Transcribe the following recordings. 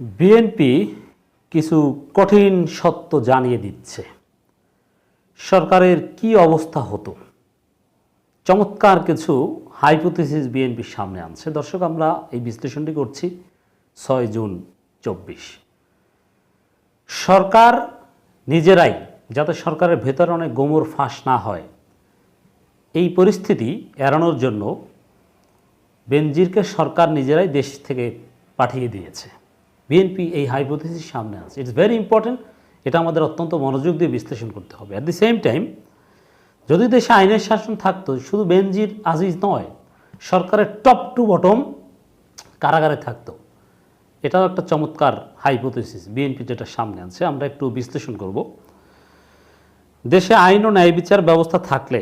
BNP কিছু কঠিন সত্য জানিয়ে দিচ্ছে। সরকারের কি অবস্থা হতো? চমৎকার কিছু হাইপোথিসিস বিএনপির সামনে আনছে। দর্শক, আমরা এই বিশ্লেষণটি করছি ছয় জুন চব্বিশ। সরকার নিজেরাই, যাতে সরকারের ভেতরে অনেক গোমর ফাঁস না হয়, এই পরিস্থিতি এড়ানোর জন্য বেনজিরকে সরকার নিজেরাই দেশ থেকে পাঠিয়ে দিয়েছে। বিএনপি এই হাইপোথিসিস সামনে আছে। ইটস ভেরি ইম্পর্টেন্ট এটা আমাদের অত্যন্ত মনোযোগ দিয়ে বিশ্লেষণ করতে হবে। অ্যাট দি সেম টাইম যদি দেশে আইনের শাসন থাকতো, শুধু বেনজির আজিজ নয়, সরকারের টপ টু বটম কারাগারে থাকতো। এটাও একটা চমৎকার হাইপোথিসিস বিএনপি যেটা সামনে আনছে আমরা একটু বিশ্লেষণ করব। দেশে আইন ও ন্যায় বিচার ব্যবস্থা থাকলে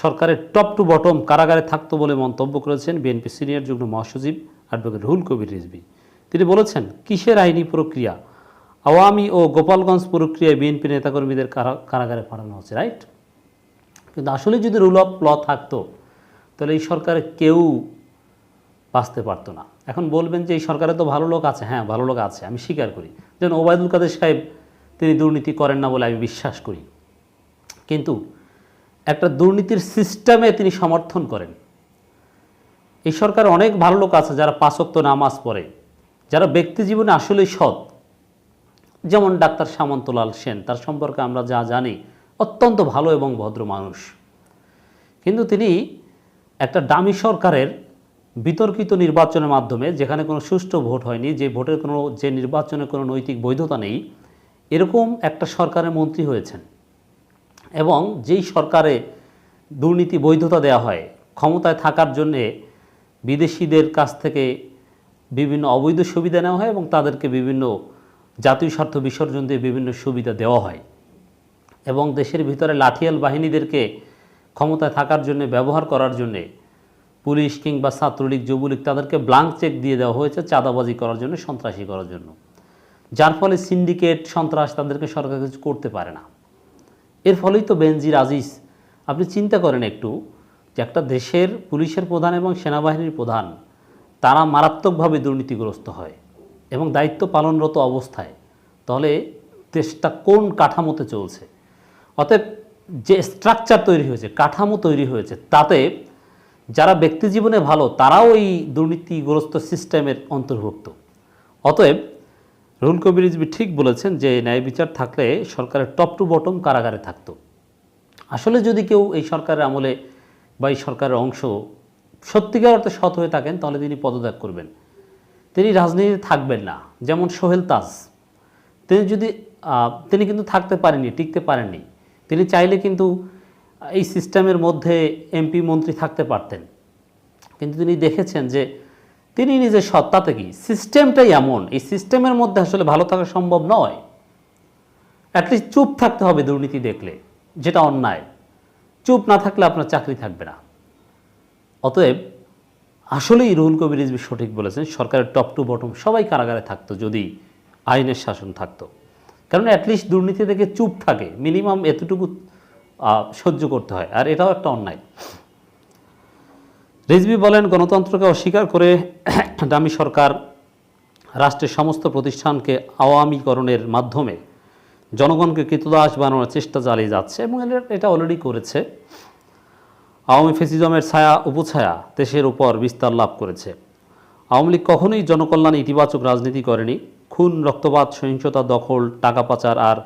সরকারের টপ টু বটম কারাগারে থাকতো বলে মন্তব্য করেছেন বিএনপি সিনিয়র যুগ্ম মহাসচিব অ্যাডভোকেট রুহুল কবির রিজভি। তিনি বলেছেন, কিসের আইনি প্রক্রিয়া? আওয়ামী ও গোপালগঞ্জ প্রক্রিয়ায় বিএনপি নেতাকর্মীদের কারাগারে পাঠানো হচ্ছে, রাইট? কিন্তু আসলে যদি রুল অফ ল থাকতো, তাহলে এই সরকারে কেউ বাঁচতে পারতো না। এখন বলবেন যে এই সরকারে তো ভালো লোক আছে হ্যাঁ ভালো লোক আছে, আমি স্বীকার করি। যেন ওবায়দুল কাদের সাহেব তিনি দুর্নীতি করেন না বলে আমি বিশ্বাস করি। কিন্তু একটা দুর্নীতির সিস্টেমে তিনি সমর্থন করেন। এই সরকার অনেক ভালো লোক আছে যারা পাঁচক্ত নামাজ পড়ে। যারা ব্যক্তি জীবনে আসলেই সৎ, যেমন ডাক্তার সামন্তলাল সেন, তার সম্পর্কে আমরা যা জানি, অত্যন্ত ভালো এবং ভদ্র মানুষ। কিন্তু তিনি একটা দামি সরকারের বিতর্কিত নির্বাচনের মাধ্যমে, যেখানে কোনো সুষ্ঠু ভোট হয়নি, যে ভোটের কোনো, যে নির্বাচনে কোনো নৈতিক বৈধতা নেই, এরকম একটা সরকারের মন্ত্রী হয়েছেন। এবং যেই সরকারে দুর্নীতি বৈধতা দেওয়া হয়, ক্ষমতায় থাকার জন্যে বিদেশিদের কাছ থেকে বিভিন্ন অবৈধ সুবিধা নেওয়া হয় এবং তাদেরকে বিভিন্ন জাতীয় স্বার্থ বিসর্জন দিয়ে বিভিন্ন সুবিধা দেওয়া হয় এবং দেশের ভিতরে লাঠিয়াল বাহিনীদেরকে ক্ষমতায় থাকার জন্য, ব্যবহার করার জন্যে পুলিশ কিংবা ছাত্রলীগ, যুবলীগ তাদেরকে ব্লাঙ্ক চেক দিয়ে দেওয়া হয়েছে চাঁদাবাজি করার জন্য, সন্ত্রাসী করার জন্য। যার ফলে সিন্ডিকেট সন্ত্রাস তাদেরকে সরকার কিছু করতে পারে না। এর ফলেই তো বেনজির আজিজ, আপনি চিন্তা করেন একটু যে একটা দেশের পুলিশের প্রধান এবং সেনাবাহিনীর প্রধান তারা মারাত্মকভাবে দুর্নীতিগ্রস্ত হয় এবং দায়িত্ব পালনরত অবস্থায়, তাহলে দেশটা কোন কাঠামোতে চলছে? অতএব যে স্ট্রাকচার তৈরি হয়েছে, কাঠামো তৈরি হয়েছে, তাতে যারা ব্যক্তি জীবনে ভালো, তারাও এই দুর্নীতিগ্রস্ত সিস্টেমের অন্তর্ভুক্ত। অতএব রুহুল কবির ঠিক বলেছেন যে ন্যায় বিচার থাকলে সরকারের টপ টু বটম কারাগারে থাকতো। আসলে যদি কেউ এই সরকারের আমলে বা এই সরকারের অংশ সত্যিকার অর্থে সৎ হয়ে থাকেন, তাহলে তিনি পদত্যাগ করবেন। তিনি রাজনীতিতে থাকবেন না, যেমন সোহেল তাজ। তিনি যদি তিনি কিন্তু থাকতে পারেননি, টিকতে পারেননি। তিনি চাইলে কিন্তু এই সিস্টেমের মধ্যে এমপি মন্ত্রী থাকতে পারতেন। কিন্তু তিনি দেখেছেন যে, তিনি নিজের সত্তাতে কি? সিস্টেমটাই এমন, এই সিস্টেমের মধ্যে আসলে ভালো থাকা সম্ভব নয়। অ্যাটলিস্ট চুপ থাকতে হবে দুর্নীতি দেখলে, যেটা অন্যায়। চুপ না থাকলে আপনার চাকরি থাকবে না। অতএব আসলেই রুহুল কবির রিজভী সঠিক বলেছেন, সরকারের টপ টু বটম সবাই কারাগারে থাকতো, যদি আইনের শাসন থাকতো। কারণ অ্যাটলিস্ট দুর্নীতি থেকে চুপ থাকে মিনিমাম এতটুকু সহ্য করতে হয়, আর এটাও একটা অন্যায়। রিজভি বলেন, গণতন্ত্রকে অস্বীকার করে দামি সরকার রাষ্ট্রের সমস্ত প্রতিষ্ঠানকে আওয়ামীকরণের মাধ্যমে জনগণকে কৃতদাস বানানোর চেষ্টা চালিয়ে যাচ্ছে, এবং এটা অলরেডি করেছে। আওয়ামী ফেসিজমের ছায়া উপছায়া দেশের উপর বিস্তার লাভ করেছে। আওয়ামী লীগ কখনোই জনকল্যাণ ইতিবাচক রাজনীতি করেনি। খুন, রক্তপাত, সহিংসতা, দখল, টাকা পাচার আর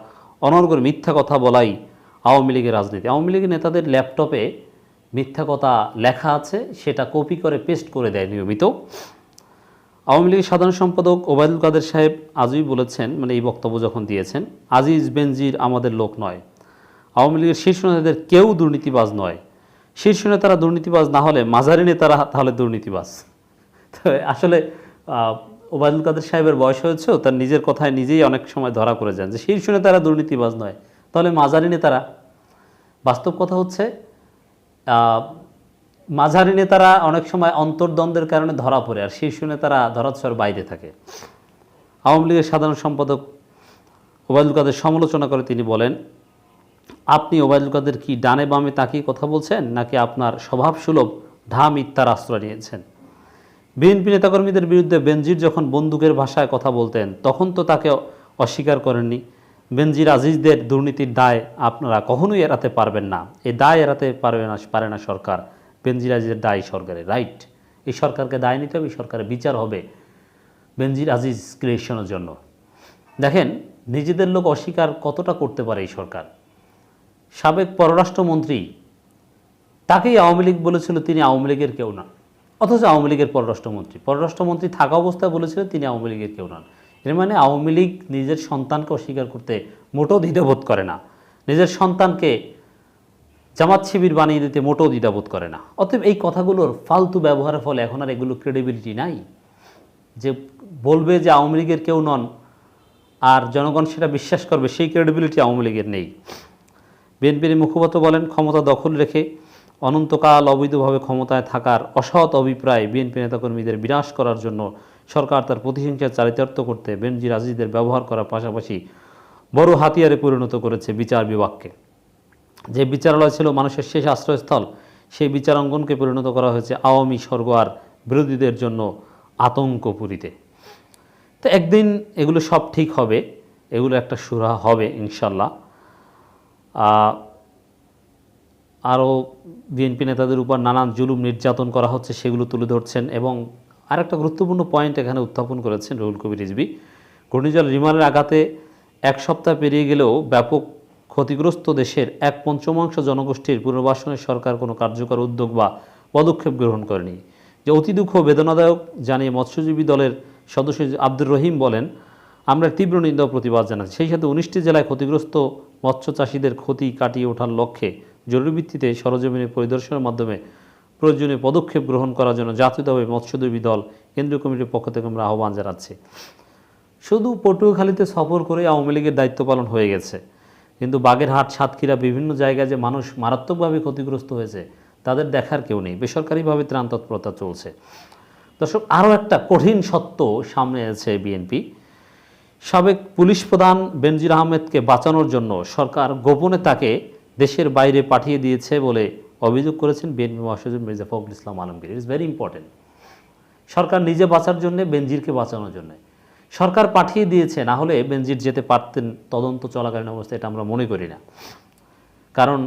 অনর্গর মিথ্যা কথা বলাই আওয়ামী লীগের রাজনীতি। আওয়ামী লীগের নেতাদের ল্যাপটপে মিথ্যা কথা লেখা আছে, সেটা কপি করে পেস্ট করে দেয় নিয়মিত। আওয়ামী লীগের সাধারণ সম্পাদক ওবায়দুল কাদের সাহেব আজই বলেছেন মানে এই বক্তব্য যখন দিয়েছেন, আজিজ বেনজির আমাদের লোক নয়। আওয়ামী লীগের শীর্ষ নেতাদের কেউ দুর্নীতিবাজ নয়। শীর্ষ নেতারা দুর্নীতিবাজ না হলে মাঝারি নেতারা তাহলে দুর্নীতিবাজ। তো আসলে ওবায়দুল কাদের সাহেবের বয়স হয়েছেও তার নিজের কথায় নিজেই অনেক সময় ধরা পড়ে যান যে শীর্ষ নেতারা দুর্নীতিবাজ নয়। তাহলে মাঝারি নেতারা? বাস্তব কথা হচ্ছে মাঝারি নেতারা অনেক সময় অন্তর্দ্বন্দ্বের কারণে ধরা পড়ে আর শীর্ষ নেতারা ধরাছোঁয়ার বাইরে থাকে। আওয়ামী লীগের সাধারণ সম্পাদক ওবায়দুল কাদের সমালোচনা করে তিনি বলেন আপনি ওবায়দুল কাদের কি ডানে বামে তাকিয়ে কথা বলছেন, নাকি আপনার স্বভাবসুলভ ঢা মিথ্যার আশ্রয় নিয়েছেন? বিএনপি নেতাকর্মীদের বিরুদ্ধে বেনজির যখন বন্দুকের ভাষায় কথা বলতেন, তখন তো তাকে অস্বীকার করেননি। বেনজির আজিজদের দুর্নীতির দায় আপনারা কখনোই এড়াতে পারবেন না। এই দায় এড়াতে পারবে না, পারে না সরকার। বেনজির আজিজের দায় সরকারের, রাইট? এই সরকারকে দায় নিতে হবে সরকারের বিচার হবে বেনজির আজিজ ক্রিয়েশনের জন্য। দেখেন, নিজেদের লোক অস্বীকার কতটা করতে পারে এই সরকার? সাবেক পররাষ্ট্রমন্ত্রী, তাকেই আওয়ামী লীগ বলেছিল তিনি আওয়ামী লীগের কেউ না। অথচ আওয়ামী লীগের পররাষ্ট্রমন্ত্রী। পররাষ্ট্রমন্ত্রী থাকা অবস্থায় বলেছিল তিনি আওয়ামী লীগের কেউ নন এর মানে আওয়ামী লীগ নিজের সন্তানকে অস্বীকার করতে মোটেও দ্বিধাবোধ করে না। নিজের সন্তানকে জামাত শিবির বানিয়ে দিতে মোটেও দ্বিধাবোধ করে না। অতএব এই কথাগুলোর ফালতু ব্যবহারের ফলে এখন আর এগুলো ক্রেডিবিলিটি নাই। যে বলবে যে আওয়ামী লীগের কেউ নন, আর জনগণ সেটা বিশ্বাস করবে, সেই ক্রেডিবিলিটি আওয়ামী লীগের নেই। বিএনপির মুখপাত্র বলেন, ক্ষমতা দখল রেখে অনন্তকাল অবৈধভাবে ক্ষমতায় থাকার অসৎ অভিপ্রায় বিএনপি নেতাকর্মীদের বিনাশ করার জন্য সরকার তার প্রতিহিংসা চারিতার্থ করতে বেনজি আজিজদের ব্যবহার করার পাশাপাশি বড় হাতিয়ারে পরিণত করেছে বিচার বিভাগকে। যে বিচারালয় ছিল মানুষের শেষ আশ্রয়স্থল, সেই বিচারাঙ্গনকে পরিণত করা হয়েছে আওয়ামী স্বর্গয়ার বিরোধীদের জন্য আতঙ্কপুরীতে তো একদিন এগুলো সব ঠিক হবে, এগুলো একটা সুরা হবে ইনশাল্লাহ। আরও বিএনপি নেতাদের উপর নানান জুলুম নির্যাতন করা হচ্ছে, সেগুলো তুলে ধরছেন এবং আরেকটা গুরুত্বপূর্ণ পয়েন্ট এখানে উত্থাপন করেছেন রুহুল কবির রিজবি ঘূর্ণিঝড় রিমালের আঘাতে এক সপ্তাহ পেরিয়ে গেলেও ব্যাপক ক্ষতিগ্রস্ত দেশের এক পঞ্চমাংশ জনগোষ্ঠীর পুনর্বাসনে সরকার কোনো কার্যকর উদ্যোগ বা পদক্ষেপ গ্রহণ করেনি। যে অতি দুঃখ বেদনাদায়ক, জানিয়ে মৎস্যজীবী দলের সদস্য আব্দুর রহিম বলেন আমরা তীব্র নিন্দা প্রতিবাদ জানাচ্ছি। সেই সাথে উনিশটি জেলায় ক্ষতিগ্রস্ত মৎস্য চাষিদের ক্ষতি কাটিয়ে ওঠার লক্ষ্যে জরুরি ভিত্তিতে সরজমিনে পরিদর্শনের মাধ্যমে প্রয়োজনীয় পদক্ষেপ গ্রহণ করার জন্য জাতীয়ভাবে মৎস্যজীবী দল কেন্দ্রীয় কমিটির পক্ষ থেকে আমরা আহ্বান জানাচ্ছি। শুধু পটুয়াখালীতে সফর করে আওয়ামী লীগের দায়িত্ব পালন হয়ে গেছে। কিন্তু বাগেরহাট, সাতক্ষীরা বিভিন্ন জায়গায় যে মানুষ মারাত্মকভাবে ক্ষতিগ্রস্ত হয়েছে, তাদের দেখার কেউ নেই। বেসরকারিভাবে ত্রাণ তৎপরতা চলছে। দর্শক, আরও একটা কঠিন সত্য সামনে আছে বিএনপি। সাবেক পুলিশ প্রধান বেনজির আহমেদকে বাঁচানোর জন্য সরকার গোপনে তাকে দেশের বাইরে পাঠিয়ে দিয়েছে বলে অভিযোগ করেছেন বিএনপি মহাসচিব Mirza Fakhrul Islam Alamgir. It's very important সরকার নিজে বাঁচার জন্য, বেনজিরকে বাঁচানোর জন্য। সরকার পাঠিয়ে দিয়েছে, না হলে বেনজির যেতে পারতেন তদন্ত চলাকালীন অবস্থায় এটা আমরা মনে করি না। কারণ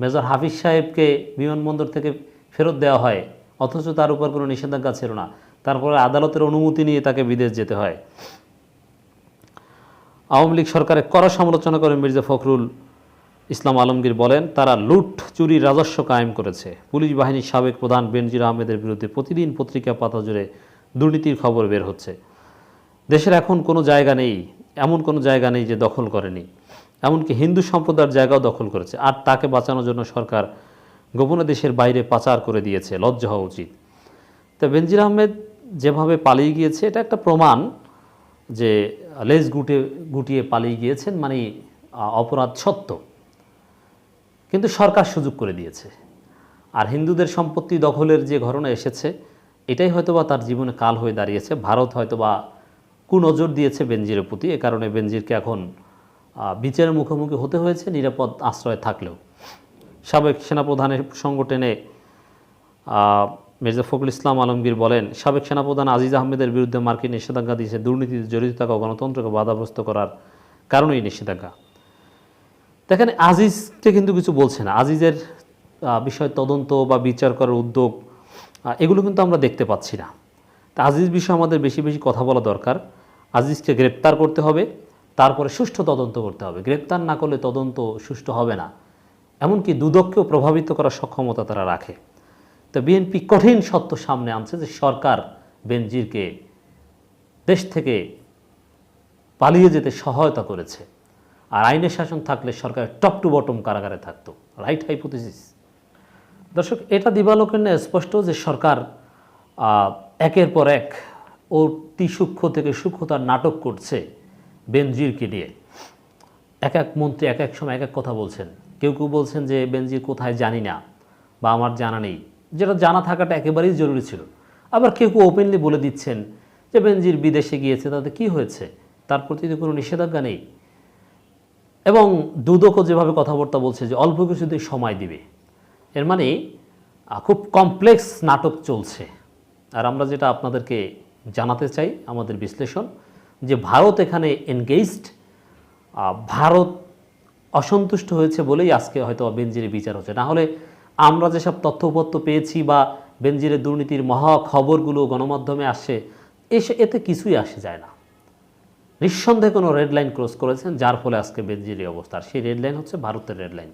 মেজর হাফিজ সাহেবকে বিমানবন্দর থেকে ফেরত দেওয়া হয়, অথচ তার উপর কোনো নিষেধাজ্ঞা ছিল না। তারপরে আদালতের অনুমতি নিয়ে তাকে বিদেশ যেতে হয়। আওয়ামী লীগ সরকারের কড়া সমালোচনা করে মির্জা ফখরুল ইসলাম আলমগীর বলেন, তারা লুট, চুরি, রাজস্ব কায়েম করেছে। পুলিশ বাহিনীর সাবেক প্রধান বেনজির আহমেদের বিরুদ্ধে প্রতিদিন পত্রিকা পাতা জুড়ে দুর্নীতির খবর বের হচ্ছে। দেশের এখন কোনো জায়গা নেই, এমন কোনো জায়গা নেই যে দখল করেনি। এমনকি হিন্দু সম্প্রদায়ের জায়গাও দখল করেছে। আর তাকে বাঁচানোর জন্য সরকার গোপনে দেশের বাইরে পাচার করে দিয়েছে। লজ্জা হওয়া উচিত। তা বেনজির আহমেদ যেভাবে পালিয়ে গিয়েছে, এটা একটা প্রমাণ যে লেজ গুটে, গুটিয়ে পালিয়ে গিয়েছেন মানে অপরাধ সত্য। কিন্তু সরকার সুযোগ করে দিয়েছে। আর হিন্দুদের সম্পত্তি দখলের যে ঘটনা এসেছে, এটাই হয়তোবা তার জীবনে কাল হয়ে দাঁড়িয়েছে। ভারত হয়তোবা কুনজর দিয়েছে বেনজিরের প্রতি। এ কারণে বেনজিরকে এখন বিচারের মুখোমুখি হতে হয়েছে, নিরাপদ আশ্রয় থাকলেও। সাবেক সেনাপ্রধানের সংগঠনে মির্জা ফখরুল ইসলাম আলমগীর বলেন, সাবেক সেনাপ্রধান আজিজ আহমেদের বিরুদ্ধে মার্কিন নিষেধাজ্ঞা দিয়েছে দুর্নীতিতে জড়িত থাকা গণতন্ত্রকে বাধাগ্রস্ত করার কারণেই নিষেধাজ্ঞা। দেখেন, আজিজকে কিন্তু কিছু বলছে না। আজিজের বিষয় তদন্ত বা বিচার করার উদ্যোগ এগুলো কিন্তু আমরা দেখতে পাচ্ছি না। তা আজিজ বিষয়ে আমাদের বেশি বেশি কথা বলা দরকার। আজিজকে গ্রেপ্তার করতে হবে, তারপরে সুষ্ঠু তদন্ত করতে হবে। গ্রেপ্তার না করলে তদন্ত সুষ্ঠু হবে না। এমনকি দুদককেও প্রভাবিত করার সক্ষমতা তারা রাখে। তো বিএনপি কঠিন সত্য সামনে আনছে যে সরকার বেনজিরকে দেশ থেকে পালিয়ে যেতে সহায়তা করেছে। আর আইনের শাসন থাকলে সরকার টপ টু বটম কারাগারে থাকতো। Right hypothesis. দর্শক, এটা দিবালোকের ন্যায় স্পষ্ট যে সরকার একের পর এক অতি সূক্ষ্ম থেকে সূক্ষ্মতার নাটক করছে বেনজিরকে নিয়ে। এক এক মন্ত্রী এক এক সময় এক এক কথা বলছেন। কেউ কেউ বলছেন যে, বেনজির কোথায় জানি না বা আমার জানা নেই। যেটা জানা থাকাটা একেবারেই জরুরি ছিল। আবার কেউ কেউ ওপেনলি বলে দিচ্ছেন যে বেনজির বিদেশে গিয়েছে, তাতে কি হয়েছে? তার প্রতি তো কোনো নিষেধাজ্ঞা নেই। এবং দুদকও যেভাবে কথাবার্তা বলছে যে অল্প কিছুতেই সময় দিবে। এর মানে খুব কমপ্লেক্স নাটক চলছে। আর আমরা যেটা আপনাদেরকে জানাতে চাই, আমাদের বিশ্লেষণ, যে ভারত এখানে এনগেজড ভারত অসন্তুষ্ট হয়েছে বলেই আজকে হয়তো বেনজিরে বিচার হচ্ছে। না হলে আমরা যেসব তথ্যপত্র পেয়েছি বা বেনজিরের দুর্নীতির মহা খবরগুলো গণমাধ্যমে আসে, এসে এতে কিছুই আসে যায় না। নিঃসন্দেহে কোনো রেড লাইন ক্রস করেছেন, যার ফলে আজকে বেনজির অবস্থা। সেই রেড লাইন হচ্ছে ভারতের রেড লাইন।